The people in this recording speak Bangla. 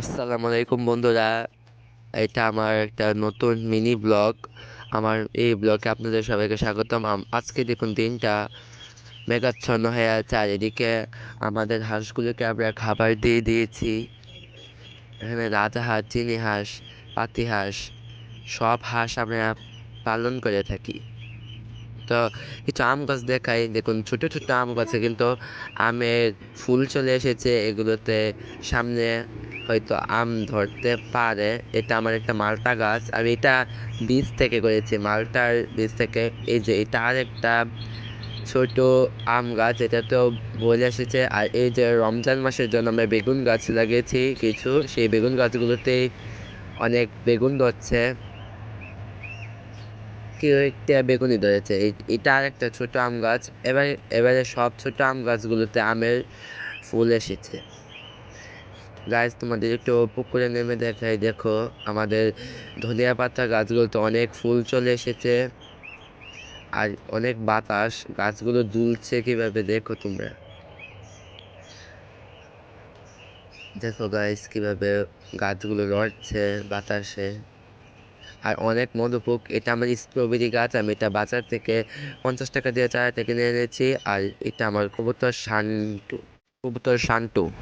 আসসালামু আলাইকুম বন্ধুরা। এটা আমার একটা নতুন মিনি ব্লগ। আমার এই ব্লগে আপনাদের সবাইকে স্বাগতম। আজকে দেখুন দিনটা মেঘাচ্ছন্ন হয়ে আছে। আর এদিকে আমাদের হাঁসগুলোকে আমরা খাবার দিয়ে দিয়েছি। এখানে রাজা হাঁস, চিনি হাঁস, পাতি হাঁস, সব হাঁস আমরা পালন করে থাকি। তো কিছু আম গাছ দেখাই। দেখুন ছোট ছোট আম গাছে কিন্তু আমের ফুল চলে এসেছে। এগুলোতে সামনে হয়তো আম ধরতে পারে। এটা আমার একটা মালটা গাছ। আমি এটা বীজ থেকে করেছি। মালটার বীজ থেকে এই যে এটা আর একটা ছোট আম গাছ। এটা তো বলে এসেছে। আর এই যে রমজান মাসের জন্য আমরা বেগুন গাছ লাগিয়েছি কিছু। সেই বেগুন গাছগুলোতে অনেক বেগুন ধরছে। কেউ একটা বেগুনি ধরেছে। এটা আর একটা ছোট আম গাছ। এবার, এবারে সব ছোট আম গাছগুলোতে আমের ফুল এসেছে। গাছ তোমাদের একটু পুকুরে নেমে দেখাই, দেখো আমাদের ধনিয়া পাতা গাছগুলোতে অনেক ফুল চলে এসেছে। আর অনেক বাতাস, গাছগুলো দুলছে কীভাবে দেখো তোমরা। দেখো গাছ কীভাবে গাছগুলো নড়ছে বাতাসে। আর অনেক মধুপুক এটা আমার স্ট্রবেরি গাছ, আমি এটা বাজার থেকে পঞ্চাশ টাকা দিয়ে চারা থেকে কিনে এনেছি। আর এটা আমার কবুতর শান্টু কবুতর শান্টু।